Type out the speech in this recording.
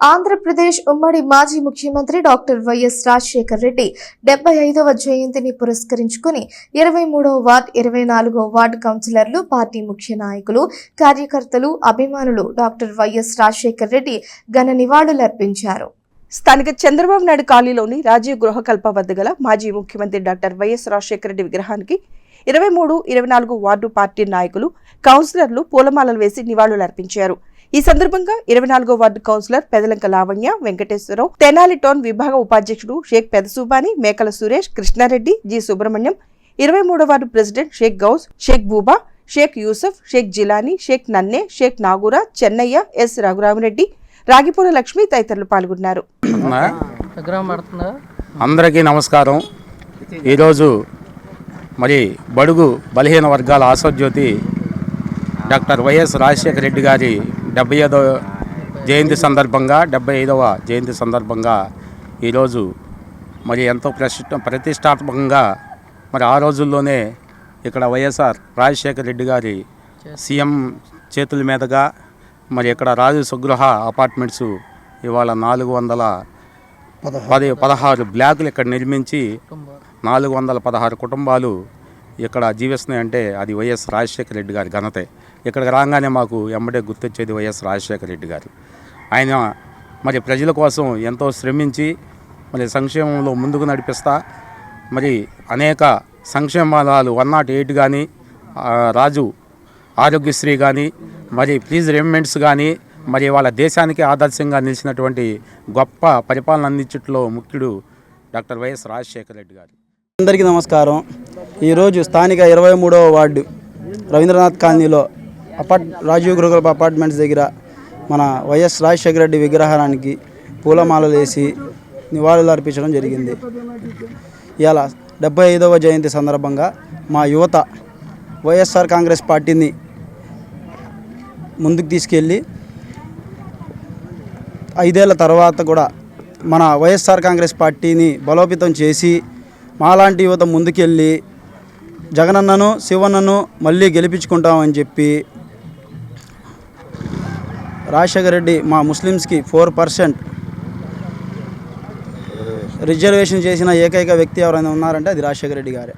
ఆంధ్రప్రదేశ్ ఉమ్మడి మాజీ ముఖ్యమంత్రి డాక్టర్ వైఎస్ రాజశేఖర్ రెడ్డి డెబ్బై ఐదవ జయంతిని పురస్కరించుకుని ఇరవై మూడవ వార్డ్ ఇరవై నాలుగవ వార్డు కౌన్సిలర్లు పార్టీ ముఖ్య నాయకులు కార్యకర్తలు అభిమానులు డాక్టర్ వైఎస్ రాజశేఖర్ రెడ్డి ఘన నివాళులర్పించారు. స్థానిక చంద్రబాబు నాయుడు కాలనీలోని రాజీవ్ గృహకల్ప వద్ద గల మాజీ ముఖ్యమంత్రి డాక్టర్ వైఎస్ రాజశేఖర రెడ్డి విగ్రహానికి ఇరవై మూడు ఇరవై నాలుగు వార్డు పార్టీ నాయకులు కౌన్సిలర్లు పూలమాలలు వేసి నివాళులర్పించారు. ఈ సందర్భంగా ఇరవై నాలుగో ward councillor Pedalanka Lavanya Venkateswararao Tenali town విభాగ ఉపాధ్యక్షుడు షేక్ పెదసూబాని మేకల సురేష్ కృష్ణారెడ్డి జి సుబ్రహ్మణ్యం ఇరవై మూడో ward president Shaik Ghouse Shaik Booba Shaik Yusuf Shaik Jilani Shaik Nanne Shaik Nagura Chennaiah S Raghuramareddy Ragipula Lakshmi తదితరులు పాల్గొన్నారు. అందరికీ నమస్కారం. ఈరోజు మరి బడుగు బలహీన వర్గాల ఆశాజ్యోతి డాక్టర్ వైఎస్ రాజశేఖర రెడ్డి గారి డెబ్బై ఐదవ జయంతి సందర్భంగా డెబ్బై ఐదవ జయంతి సందర్భంగా ఈరోజు మరి ఎంతో ప్రతిష్ట ప్రతిష్టాత్మకంగా మరి ఆ రోజుల్లోనే ఇక్కడ వైఎస్ఆర్ రాజశేఖర రెడ్డి గారి సీఎం చేతుల మీదుగా మరి ఇక్కడ రాజు సుగృహ అపార్ట్మెంట్స్ ఇవాళ నాలుగు వందల పది పదహారు బ్లాకులు ఇక్కడ నిర్మించి నాలుగు వందల పదహారు కుటుంబాలు ఇక్కడ జీవిస్తున్నాయంటే అది వైఎస్ రాజశేఖర రెడ్డి గారి ఘనతే. ఇక్కడికి రాగానే మాకు ఎమ్మడే గుర్తొచ్చేది వైఎస్ రాజశేఖర రెడ్డి గారు. ఆయన మరి ప్రజల కోసం ఎంతో శ్రమించి మరి సంక్షేమంలో ముందుకు నడిపిస్తా మరి అనేక సంక్షేమాలు వన్ నాట్ ఎయిట్ కానీ రాజు ఆరోగ్యశ్రీ కానీ మరి ప్లీజ్ రెమెంట్స్ కానీ మరి వాళ్ళ దేశానికి ఆదర్శంగా నిలిచినటువంటి గొప్ప పరిపాలన అందించట్లో ముఖ్యుడు డాక్టర్ వైఎస్ రాజశేఖర రెడ్డి గారు. అందరికీ నమస్కారం. ఈరోజు స్థానిక ఇరవై మూడవ వార్డు రవీంద్రనాథ్ కాలనీలో అపార్ట్ రాజీవ్ గృహకల్ప అపార్ట్మెంట్స్ దగ్గర మన వైఎస్ రాజశేఖర రెడ్డి విగ్రహానికి పూలమాలలు వేసి నివాళులు అర్పించడం జరిగింది. ఇవాళ డెబ్బై ఐదవ జయంతి సందర్భంగా మా యువత వైఎస్ఆర్ కాంగ్రెస్ పార్టీని ముందుకు తీసుకెళ్ళి ఐదేళ్ళ తర్వాత కూడా మన వైఎస్ఆర్ కాంగ్రెస్ పార్టీని బలోపేతం చేసి మాలాంటి యువత ముందుకెళ్ళి జగనన్నను శివన్నను మళ్ళీ గెలిపించుకుంటామని చెప్పి రాజశేఖర రెడ్డి మా ముస్లిమ్స్కి ఫోర్ పర్సెంట్ రిజర్వేషన్ చేసిన ఏకైక వ్యక్తి ఎవరైనా ఉన్నారంటే అది రాజశేఖర రెడ్డి గారే.